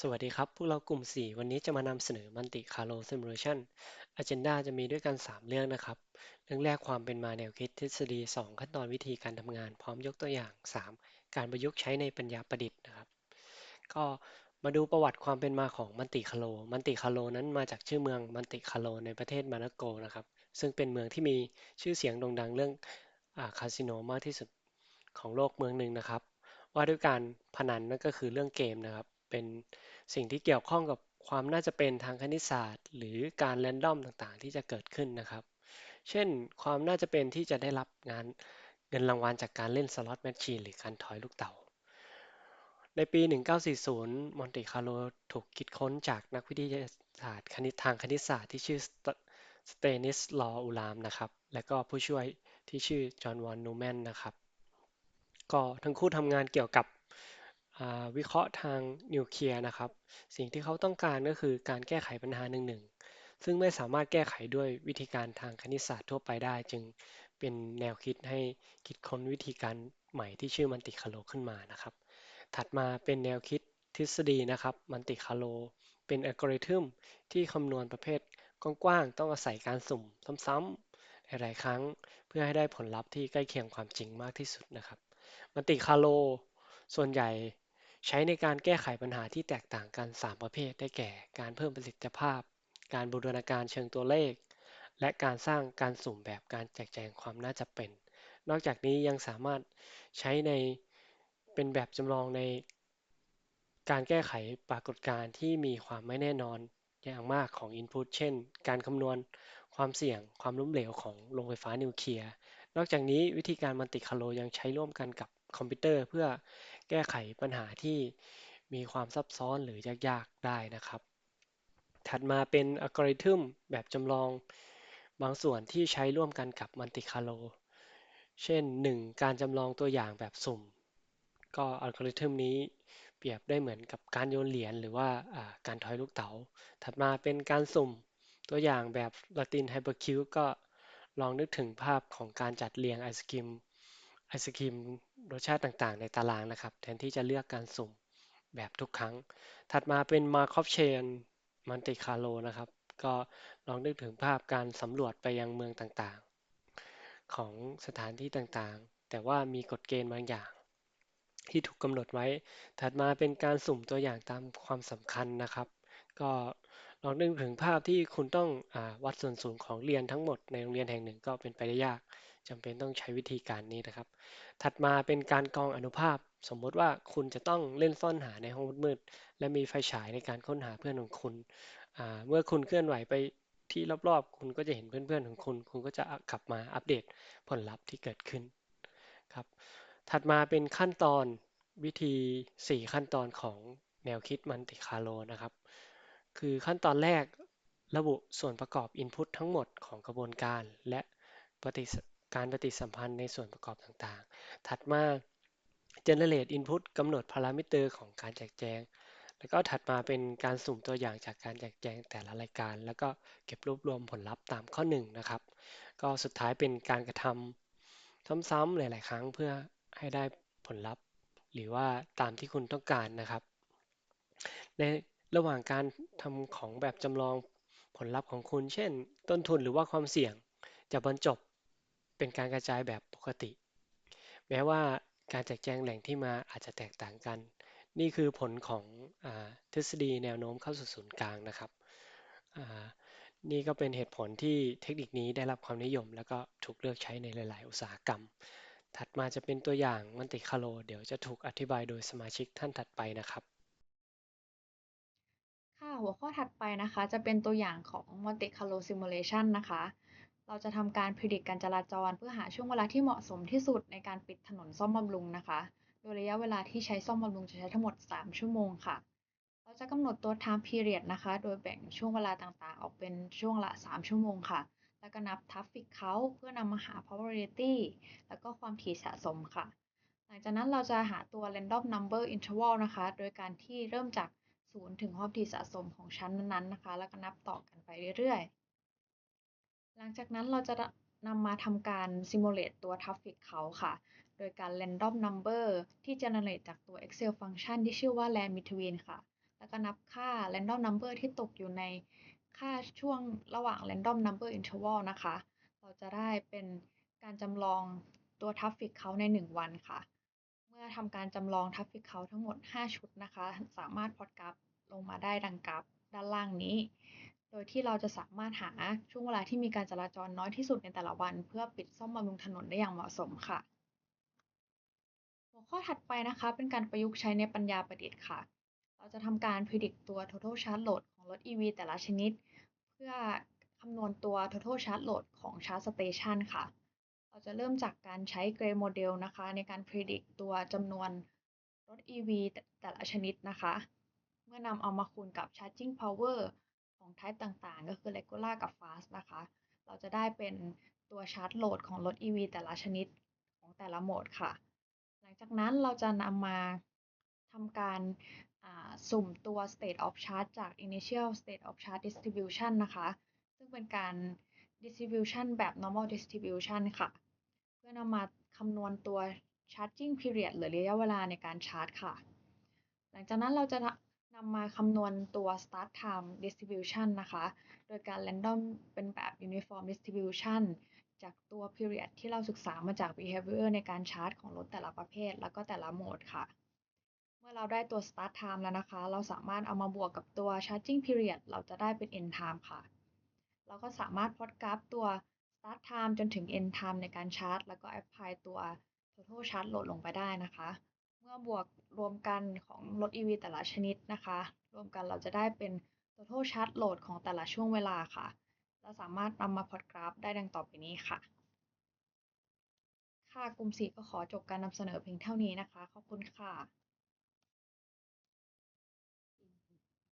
สวัสดีครับ พวกเรากลุ่ม 4 วันนี้จะมานำเสนอ Monte Carlo Simulation Agenda จะมีด้วยกัน 3 เรื่องนะครับ เรื่องแรกความเป็นมาแนวคิดทฤษฎี 2 ขั้นตอนวิธีการทำงาน พร้อมยกตัวอย่าง 3 การประยุกต์ใช้ในปัญญาประดิษฐ์นะครับ ก็มาดูประวัติความเป็นมาของมันติคาโล มันติคาโลนั้นมาจากชื่อเมืองมันติคาโลในประเทศมานาโกนะครับ ซึ่งเป็นเมืองที่มีชื่อเสียงโด่งดังเรื่องคาสิโนมากที่สุดของโลกเมืองหนึ่งนะครับ ว่าด้วยการพนันนั่นก็คือเรื่องเกมนะครับ เป็นสิ่งที่เกี่ยวข้องกับความน่าจะเป็นทางคณิตศาสตร์ หรือการแรนดอมต่างๆ ที่จะเกิดขึ้นนะครับ เช่น ความน่าจะเป็นที่จะได้รับงานเงินรางวัลจากการเล่นสล็อตแมชชีนหรือการทอยลูกเต๋าในปี 1940 มอนติคาร์โลถูกคิดค้นจากนักวิทยาศาสตร์คณิตทางคณิตศาสตร์ที่ชื่อสเตนิสลออูลามนะครับ และก็ผู้ช่วยที่ชื่อจอห์นวอนนูแมนนะครับ ก็ทั้งคู่ทำงานเกี่ยวกับ วิเคราะห์ทางนิวเคลียร์นะครับ สิ่งที่เขาต้องการก็คือการแก้ไขปัญหาหนึ่งๆซึ่งไม่สามารถแก้ไขด้วยวิธีการทางคณิตศาสตร์ทั่วไปได้ จึงเป็นแนวคิดให้คิดค้นวิธีการใหม่ที่ชื่อมันติคาโลขึ้นมานะครับ ถัดมาเป็นแนวคิดทฤษฎีนะครับมันติคาโล เป็นอัลกอริทึมที่คำนวณประเภทกว้างๆต้องอาศัยการสุ่มซ้ำๆหลายๆครั้ง เพื่อให้ได้ผลลัพธ์ที่ใกล้เคียงความจริงมากที่สุดนะครับมันติคาโล ส่วนใหญ่ ใช้ในการแก้ไขปัญหาที่แตกต่างกัน 3 ประเภทได้แก่ การเพิ่มประสิทธิภาพ การบูรณาการเชิงตัวเลข และการสร้างการสุ่มแบบการแจกแจงความน่าจะเป็น นอกจากนี้ยังสามารถใช้ในเป็นแบบจำลองใน การแก้ไขปรากฏการณ์ที่มีความไม่แน่นอนอย่างมากของ Input เช่น การคำนวณความเสี่ยงความล้มเหลวของโรงไฟฟ้านิวเคลียร์ นอกจากนี้วิธีการมันติคาโลยังใช้ร่วมกันกับคอมพิวเตอร์เพื่อ แก้ไขปัญหาที่มีความซับซ้อนหรือยากๆได้นะครับ ถัดมาเป็นอัลกอริทึมแบบจำลองบางส่วนที่ใช้ร่วมกันกับมันติคาโล เช่น 1. การจำลองตัวอย่างแบบสุ่ม ก็อัลกอริทึมนี้เปรียบได้เหมือนกับการโยนเหรียญหรือว่าการทอยลูกเต๋า ถัดมาเป็นการสุ่มตัวอย่างแบบลาตินไฮเปอร์คิวก็ลองนึกถึงภาพของการจัดเรียงไอศครีมไอศครีม รสชาติต่างๆ ในตารางนะครับ แทนที่จะเลือกการสุ่มแบบทุกครั้ง ถัดมาเป็น Markov Chain Monte Carlo นะครับ ก็ลองนึกถึงภาพการสำรวจไปยังเมืองต่างๆ ของสถานที่ต่างๆ แต่ว่ามีกฎเกณฑ์บางอย่าง ที่ถูกกำหนดไว้ ถัดมาเป็นการสุ่มตัวอย่างตามความสำคัญนะครับ ก็ลองนึกถึงภาพที่คุณต้องอวัดส่วนสูงของเรียนทั้งหมดในโรงเรียนแห่งหนึ่งก็เป็นไปได้ยาก จำเป็นต้องใช้วิธีการนี้นะครับ ถัดมาเป็นการกรองอนุภาพ สมมติว่าคุณจะต้องเล่นซ่อนหาในห้องมืดๆและมีไฟฉายในการค้นหาเพื่อนของคุณ เมื่อคุณเคลื่อนไหวไปที่รอบๆ คุณก็จะเห็นเพื่อนๆของคุณ คุณก็จะกลับมาอัปเดตผลลัพธ์ที่เกิดขึ้นครับ ถัดมาเป็นขั้นตอนวิธี 4 ขั้นตอนของแนวคิดมันติคาโลนะครับ คือขั้นตอนแรกระบุส่วนประกอบ Input ทั้งหมดของกระบวนการและปฏิ การปฏิสัมพันธ์ในส่วนประกอบต่างๆ ถัดมา generate input กำหนดพารามิเตอร์ของการแจกแจง แล้วก็ถัดมาเป็นการสุ่มตัวอย่างจากการแจกแจงแต่ละรายการ แล้วก็เก็บรวบรวมผลลัพธ์ตามข้อ1นนะครับ ก็สุดท้ายเป็นการกระทำซ้ำๆหลาย ๆ ครั้งเพื่อให้ได้ผลลัพธ์ หรือว่าตามที่คุณต้องการนะครับ ในระหว่างการทำของแบบจำลองผลลัพธ์ของคุณ เช่น ต้นทุนหรือว่าความเสี่ยงจะบรรจบ เป็นการกระจายแบบปกติ แม้ว่าการแจกแจงแหล่งที่มาอาจจะแตกต่างกัน นี่คือผลของอทฤษฎีแนวโน้มเข้าสู่ศูนย์กลางนะครับ นี่ก็เป็นเหตุผลที่เทคนิคนี้ได้รับความนิยม แล้วก็ถูกเลือกใช้ในหลาย ๆ อุตสาหกรรม ถัดมาจะเป็นตัวอย่างมันติคาโล เดี๋ยวจะถูกอธิบายโดยสมาชิกท่านถัดไปนะครับค่ะหัวข้อถัดไปนะคะ จะเป็นตัวอย่างของ Monte Carlo Simulation นะคะ เราจะทำการพิจิตรการจราจร เพื่อหาช่วงเวลาที่เหมาะสมที่สุดในการปิดถนนซ่อมบำรุงนะคะ โดยระยะเวลาที่ใช้ซ่อมบำรุงจะใช้ทั้งหมด 3 ชั่วโมงค่ะ เราจะกำหนดตัว time period นะคะ โดยแบ่งช่วงเวลาต่างๆ ออกเป็นช่วงละ 3 ชั่วโมงค่ะ แล้วก็นับ traffic count เพื่อนำมาหา probability แล้วก็ความถี่สะสมค่ะ หลังจากนั้นเราจะหาตัว random number interval นะคะ โดยการที่เริ่มจาก0ถึงความถี่สะสมของชั้นนั้นๆนะคะ แล้วก็นับต่อกันไปเรื่อยๆ หลังจากนั้นเราจะนำมาทำการ simulate ตัว traffic count ค่ะ โดยการ random number ที่ generate จากตัว excel function ที่ชื่อว่า land between ค่ะ แล้วก็นับค่า random number ที่ตกอยู่ในค่าช่วงระหว่าง random number interval นะคะ เราจะได้เป็นการจำลองตัว traffic count ใน 1 วันค่ะ เมื่อทำการจำลอง traffic count ทั้งหมด 5 ชุดนะคะ สามารถพอตกราฟลงมาได้ดังกราฟด้านล่างนี้ โดยที่เราจะสามารถหาช่วงเวลาที่มีการจราจรน้อยที่สุดในแต่ละวัน เพื่อปิดซ่อมบำรุงถนนได้อย่างเหมาะสมค่ะ หัวข้อถัดไปนะคะเป็นการประยุกต์ใช้ในปัญญาประดิษฐ์ค่ะ เราจะทำการ predict ตัว total charge load ของรถ EV แต่ละชนิด เพื่อคำนวณตัว total charge load ของ charge station ค่ะ เราจะเริ่มจากการใช้ Gray model นะคะ ในการ predict ตัวจำนวนรถ EV แต่ละชนิดนะคะ เมื่อนำเอามาคูณกับ charging power ของ type ต่างๆ ก็คือ regular กับ fast นะคะ เราจะได้เป็นตัว charge load ของรถ EV แต่ละชนิดของแต่ละโหมดค่ะ หลังจากนั้นเราจะนำมาทำการอ่าสุ่มตัว state of charge จาก initial state of charge distribution นะคะ ซึ่งเป็นการ distribution แบบ normal distribution ค่ะ เพื่อนำมาคำนวณตัว charging period หรือระยะเวลาในการชาร์จค่ะ หลังจากนั้นเราจะ นำมาคำนวณตัว start time distribution นะคะ โดยการ random เป็นแบบ uniform distribution จากตัว period ที่เราศึกษามาจาก behavior ในการชาร์จของรถแต่ละประเภท แล้วก็แต่ละโหมดค่ะ เมื่อเราได้ตัว start time แล้วนะคะ เราสามารถเอามาบวกกับตัว charging period เราจะได้เป็น end time ค่ะ เราก็สามารถพลอตกราฟตัว start time จนถึง end time ในการชาร์จ แล้วก็ apply ตัว total charge load ลงไปได้นะคะ เมื่อบวก รวมกันของรถ EV แต่ละชนิดนะคะ รวมกันเราจะได้เป็น total charge load ของแต่ละช่วงเวลาค่ะ เราสามารถนำมาพอดกราฟได้ดังต่อไปนี้ค่ะ ค่ะกลุ่มสีก็ขอจบการนำเสนอเพียงเท่านี้นะคะ ขอบคุณค่ะ